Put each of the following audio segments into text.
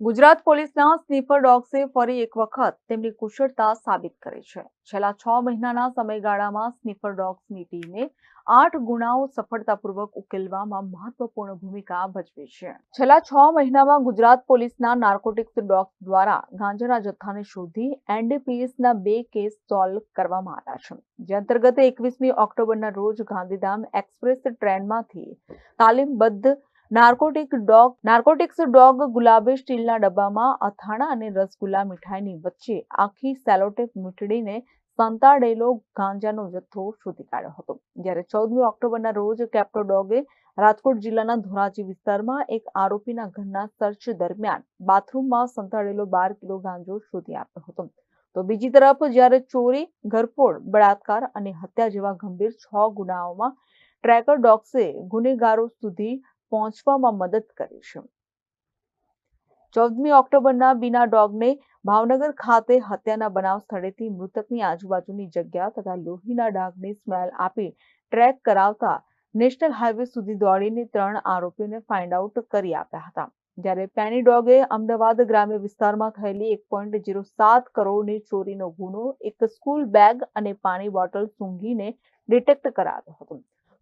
ગુજરાત પોલીસના સ્નીફર ડોગ્સે ફરી એક વખત તેમની કુશળતા સાબિત કરી છે. છેલ્લા છ મહિનાના સમયગાળામાં સ્નીફર ડોગ્સની ટીમે આઠ ગુનાઓ સફળતાપૂર્વક ઉકેલવામાં મહત્વપૂર્ણ ભૂમિકા ભજવી છે. છેલ્લા છ મહિનામાં ગુજરાત પોલીસના નાર્કોટિક્સ ડોગ્સ દ્વારા ગાંજાના જથ્થાને શોધી એનડીપીએસના બે કેસ સોલ્વ કરવામાં આવ્યા છે. જે અંતર્ગત એકવીસમી ઓક્ટોબરના રોજ ગાંધીધામ એક્સપ્રેસ ટ્રેનમાંથી તાલીમબદ્ધ નાર્કોટિક ડોગ નાર્કોટિક્સ ડોગ ગુલાબી સ્ટીલના ડબ્બામાં અથાણા અને રસગુલ્લા મીઠાઈની વચ્ચે આખી સેલોટેપ મીઠડીને સંતાડેલો ગાંજાનો જથ્થો શોધી કાઢ્યો હતો. જ્યારે ચૌદમી ઓક્ટોબરના રોજ કેપ્ટો ડોગે રાજકોટ જિલ્લાના ધોરાજી વિસ્તારમાં એક આરોપીના ઘરના સર્ચ દરમિયાન બાથરૂમમાં સંતાડેલો બાર કિલો ગાંજો શોધી આપ્યો હતો. તો બીજી તરફ જ્યારે ચોરી, ઘરફોડ, બળાત્કાર અને હત્યા જેવા ગંભીર છ ગુનાઓમાં ટ્રેકર ડોગ્સે ગુનેગારો સુધી પહોંચવામાં મદદ કરી છે ચૌદમી ઓક્ટોબરના બીના ડોગને ભાવનગર ખાતે હત્યાના બનાવ સ્થળેથી મૃતકની આજુબાજુની જગ્યા તથા લોહીના ડાઘની સ્મેલ આપી ટ્રેક કરાવતા નેશનલ હાઈવે સુધી દોડીને ત્રણ આરોપીઓને ફાઇન્ડ આઉટ કરી આપ્યા હતા. જ્યારે પેની ડોગે અમદાવાદ ગ્રામ્ય વિસ્તારમાં થયેલી એક પોઈન્ટ જીરો સાત કરોડની ચોરીનો ગુનો એક સ્કૂલ બેગ અને પાણી બોટલ સૂંઘીને ડિટેક્ટ કરાવ્યો હતો.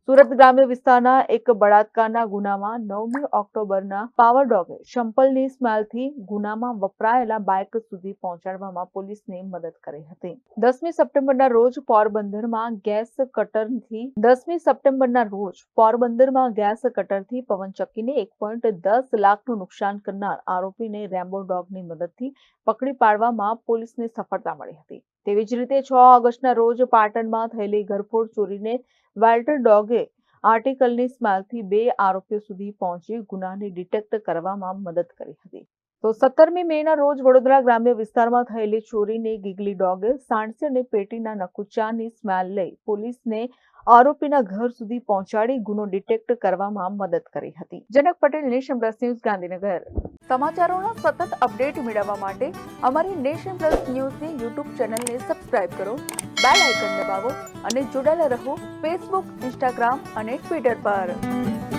સુરત ગ્રામ્ય વિસ્તારના એક બળાત્કારના ગુનામાં નવમી ઓક્ટોબરના પાવર ડોગે શંપલની સ્મેલથી ગુનામાં વપરાયેલા બાઇક સુધી પહોંચાડવામાં પોલીસને મદદ કરી હતી. દસમી સપ્ટેમ્બરના રોજ પોરબંદરમાં ગેસ કટરથી દસમી સપ્ટેમ્બરના રોજ પોરબંદરમાં ગેસ કટરથી પવનચક્કીને એક પોઈન્ટ દસ લાખનું નુકસાન કરનાર આરોપીને રેમ્બો ડોગની મદદથી પકડી પાડવામાં પોલીસને સફળતા મળી હતી. તેવી જ રીતે છ ઓગસ્ટના રોજ પાટણમાં થયેલી ઘરફોડ ચોરીને વાલ્ટર ડોગે આર્ટિકલની સ્મેલથી બે આરોપીઓ સુધી પહોંચી ગુનાને ડિટેક્ટ કરવામાં મદદ કરી હતી. તો સત્તરમી મેના રોજ વડોદરા ગ્રામ્ય વિસ્તારમાં થયેલી ચોરીને ગીગલી ડોગે સાણસી અને પેટીના નકુચાની સ્મેલ લઈ પોલીસને આરોપીના ઘર સુધી પહોંચાડી ગુનો ડિટેક્ટ કરવામાં મદદ કરી હતી. Janak Patel, Nation Plus News, Gandhinagar. સમાચારોના સતત અપડેટ મેળવવા માટે અમારી નેશન પ્લસ ન્યૂઝની યુટ્યુબ ચેનલને સબસ્ક્રાઇબ કરો, બેલ આઇકન દબાવો અને જોડાયેલા રહો ફેસબુક, ઇન્સ્ટાગ્રામ અને ટ્વિટર પર.